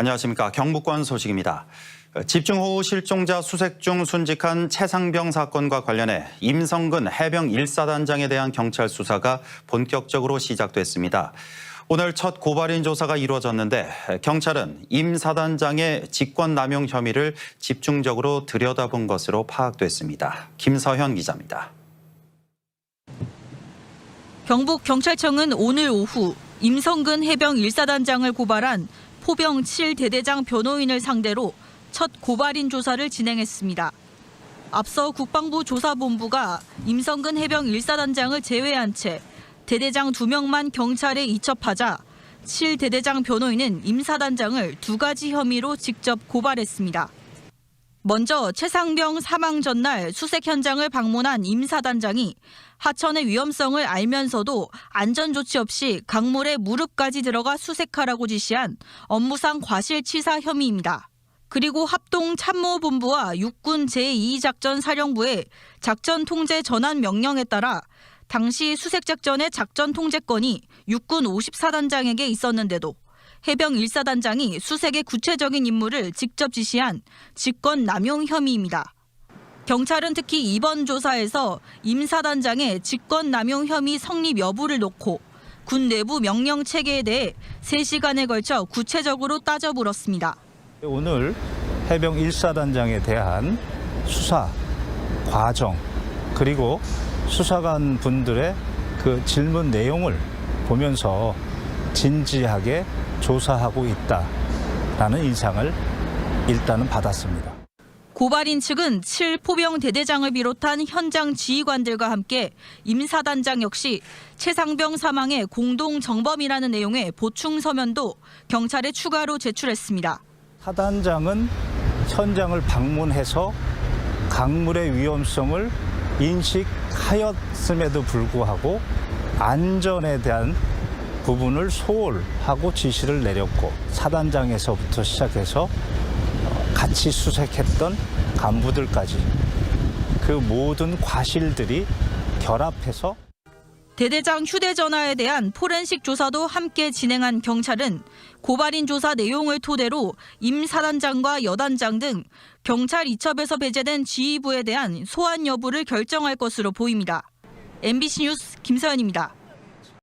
안녕하십니까. 경북권 소식입니다. 집중호우 실종자 수색 중 순직한 최상병 사건과 관련해 임성근 해병 1사단장에 대한 경찰 수사가 본격적으로 시작됐습니다. 오늘 첫 고발인 조사가 이루어졌는데 경찰은 임 사단장의 직권 남용 혐의를 집중적으로 들여다본 것으로 파악됐습니다. 김서현 기자입니다. 경북 경찰청은 오늘 오후 임성근 해병 1사단장을 고발한 포병 7대대장 변호인을 상대로 첫 고발인 조사를 진행했습니다. 앞서 국방부 조사본부가 임성근 해병 1사단장을 제외한 채 대대장 2명만 경찰에 이첩하자 7대대장 변호인은 임 사단장을 두 가지 혐의로 직접 고발했습니다. 먼저 최상병 사망 전날 수색 현장을 방문한 임 사단장이 하천의 위험성을 알면서도 안전 조치 없이 강물에 무릎까지 들어가 수색하라고 지시한 업무상 과실치사 혐의입니다. 그리고 합동 참모본부와 육군 제2작전 사령부의 작전 통제 전환 명령에 따라 당시 수색 작전의 작전 통제권이 육군 54단장에게 있었는데도 해병 1사단장이 수색의 구체적인 임무를 직접 지시한 직권 남용 혐의입니다. 경찰은 특히 이번 조사에서 임 사단장의 직권 남용 혐의 성립 여부를 놓고 군 내부 명령 체계에 대해 3시간에 걸쳐 구체적으로 따져 물었습니다. 오늘 해병 1사단장에 대한 수사 과정 그리고 수사관 분들의 그 질문 내용을 보면서 진지하게 조사하고 있다라는 인상을 일단은 받았습니다. 고발인 측은 7 포병 대대장을 비롯한 현장 지휘관들과 함께 임 사단장 역시 최상병 사망의 공동 정범이라는 내용의 보충 서면도 경찰에 추가로 제출했습니다. 사단장은 현장을 방문해서 강물의 위험성을 인식하였음에도 불구하고 안전에 대한 부분을 소홀하고 지시를 내렸고 사단장에서부터 시작해서 어, 같이 수색했던 간부들까지 그 모든 과실들이 결합해서 대대장 휴대전화에 대한 포렌식 조사도 함께 진행한 경찰은 고발인 조사 내용을 토대로 임 사단장과 여단장 등 경찰 이첩에서 배제된 지휘부에 대한 소환 여부를 결정할 것으로 보입니다. MBC 뉴스 김서연입니다.